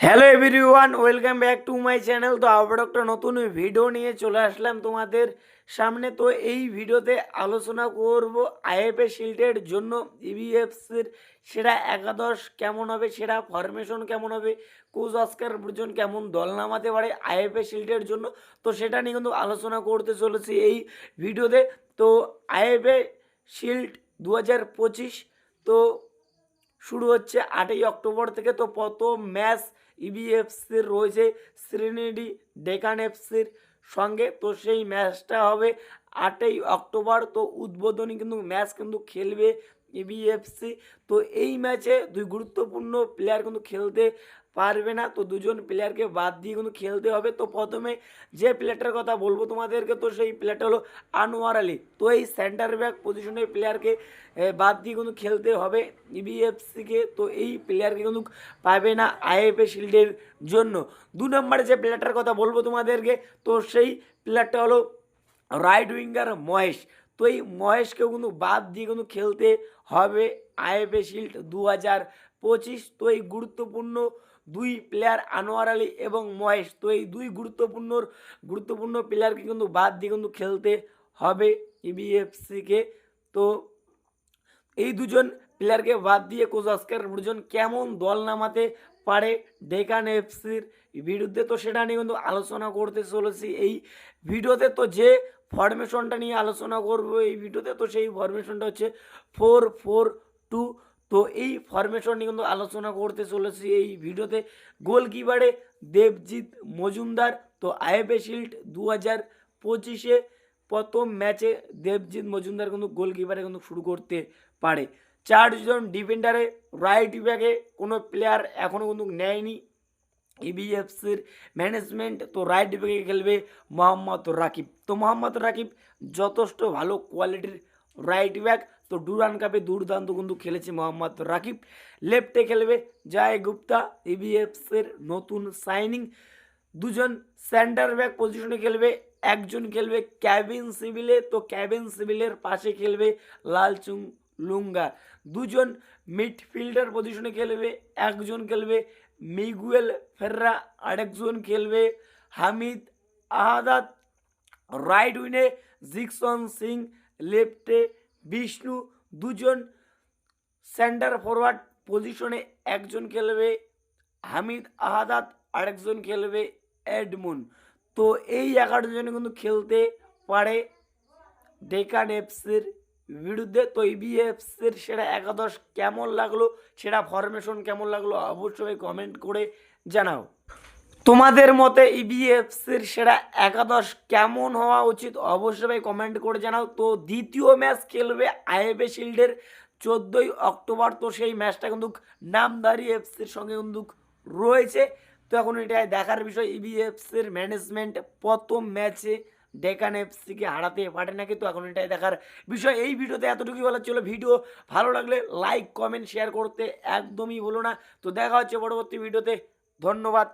Hello everyone welcome back to my channel তো আবার একটা নতুন ভিডিও নিয়ে চলে আসলাম তোমাদের সামনে। তো এই ভিডিওতে আলোচনা করব আইএফএ শিল্ডের জন্য E ইবিএফসির সেরা একাদশ কেমন হবে, সেরা ফরমেশন কেমন হবে, কোচ অস্কার বুর্জন কেমন দল নামাতে পারে আইএফএ শিল্ডের জন্য। তো সেটা নিয়ে কিন্তু আলোচনা করতে চলেছি এই ভিডিওতে তো আইএফএ শিল্ড দু হাজার পঁচিশ, তো শুরু হচ্ছে আটই অক্টোবর থেকে তো প্রথম ম্যাচ ইবিএফসির রয়েছে শ্রীনিডি ডেকান এফসির সঙ্গে। তো সেই ম্যাচটা হবে আটই অক্টোবর। তো উদ্বোধনী কিন্তু ম্যাচ কিন্তু খেলবে ইবিএফসি তো এই ম্যাচে দুই গুরুত্বপূর্ণ প্লেয়ার কিন্তু খেলতে পারবে না। তো দুজন প্লেয়ারকে বাদ দিয়ে কিন্তু খেলতে হবে। তো প্রথমে যে প্লেয়ারটার কথা বলব তোমাদেরকে, তো সেই প্লেয়ারটা হলো আনোয়ার আলী। তো এই সেন্টার ব্যাক পজিশনের প্লেয়ারকে বাদ দিয়ে কিন্তু খেলতে হবে ইবিএফসিকে তো এই প্লেয়ারকে কিন্তু পাবে না আইএফএ শিল্ডের জন্য। দু নম্বরে যে প্লেয়ারটার কথা বলব তোমাদেরকে, তো সেই প্লেয়ারটা হলো রাইট উইঙ্গার মহেশ। তো এই মহেশকেও কিন্তু বাদ দিয়ে কিন্তু খেলতে হবে আইএফএ শিল্ড দু হাজার পঁচিশ। তো এই গুরুত্বপূর্ণ দুই প্লেয়ার আনোয়ার আলী এবং মহেশ, তো এই দুই গুরুত্বপূর্ণ গুরুত্বপূর্ণ প্লেয়ারকে কিন্তু বাদ দিয়ে কিন্তু খেলতে হবে ইবিএফসিকে। তো এই দুজন প্লেয়ারকে বাদ দিয়ে কোচ অস্কার দুজন কেমন দল নামাতে পারে ডেকান এফসির বিরুদ্ধে। তো সেটা নিয়ে কিন্তু আলোচনা করতে চলেছি এই ভিডিওতে। তো যে ফরমেশনটা নিয়ে আলোচনা করব এই ভিডিওতে, তো সেই ফরমেশনটা হচ্ছে ফোর ফোর টু তো এই ফরমেশন নিয়ে কিন্তু আলোচনা করতে চলেছি এই ভিডিওতে। গোলকিপারে দেবজিৎ মজুমদার, তো আইএফএ শিল্ড দু হাজার পঁচিশে প্রথম ম্যাচে দেবজিৎ মজুমদার কিন্তু গোলকিপারে কিন্তু শুরু করতে পারে। চারজন ডিফেন্ডারে রাইট ব্যাকে কোনো প্লেয়ার এখনও কিন্তু নেয়নি। ইবিএফসির ম্যানেজমেন্ট তো রাইট ব্যাকে খেলবে মোহাম্মদ রাকিব। তো মোহাম্মদ রাকিব যথেষ্ট ভালো কোয়ালিটির রাইট ব্যাক তো ডুরান কাপে দুর্দান্ত কিন্তু খেলেছে মোহাম্মদ রাকিব। লেফটে খেলবে জয় গুপ্তা ইবিএফসির নতুন সাইনিং দুজন সেন্টার ব্যাক পজিশনে খেলবে, একজন খেলবে ক্যাবিন সিভিলে তো ক্যাবিন সিভিলের পাশে খেলবে লালচুং লুঙ্গা। দুজন মিডফিল্ডার পজিশনে খেলবে, একজন খেলবে মিগুয়েল ফেররা আরেকজন খেলবে হামিদ আহাদাত। রাইট উইনে জিকসন সিং লেফটে বিষ্ণু দুজন সেন্টার ফরওয়ার্ড পজিশনে একজন খেলবে হামিদ আহাদাত, আরেকজন খেলবে এডমুন তো এই এগারো জনে কিন্তু খেলতে পারে ডেকান এফসির বিরুদ্ধে তো ইবিএফসির সেটা একাদশ কেমন লাগল সেটা ফরমেশন কেমন লাগল অবশ্যই কমেন্ট করে জানাও। তোমাদের মতে ইবিএফসির সেরা একাদশ কেমন হওয়া উচিত অবশ্যই কমেন্ট করে জানাও। তো দ্বিতীয় ম্যাচ খেলবে আইএফএ শিল্ডের চোদ্দোই অক্টোবর, তো সেই ম্যাচটা কিন্তু নামদারি এফসির সঙ্গে কিন্তু রয়েছে। তো এখন এটাই দেখার বিষয় ইবিএফসির ম্যানেজমেন্ট প্রথম ম্যাচে ডেকান এফসিকে হারাতে পারে নাকি তো এখন এটাই দেখার বিষয়। এই ভিডিওতে এতটুকুই বলার ছিল। ভিডিও ভালো লাগলে লাইক, কমেন্ট শেয়ার করতে একদমই বলো না। তো দেখা হচ্ছে পরবর্তী ভিডিওতে। ধন্যবাদ।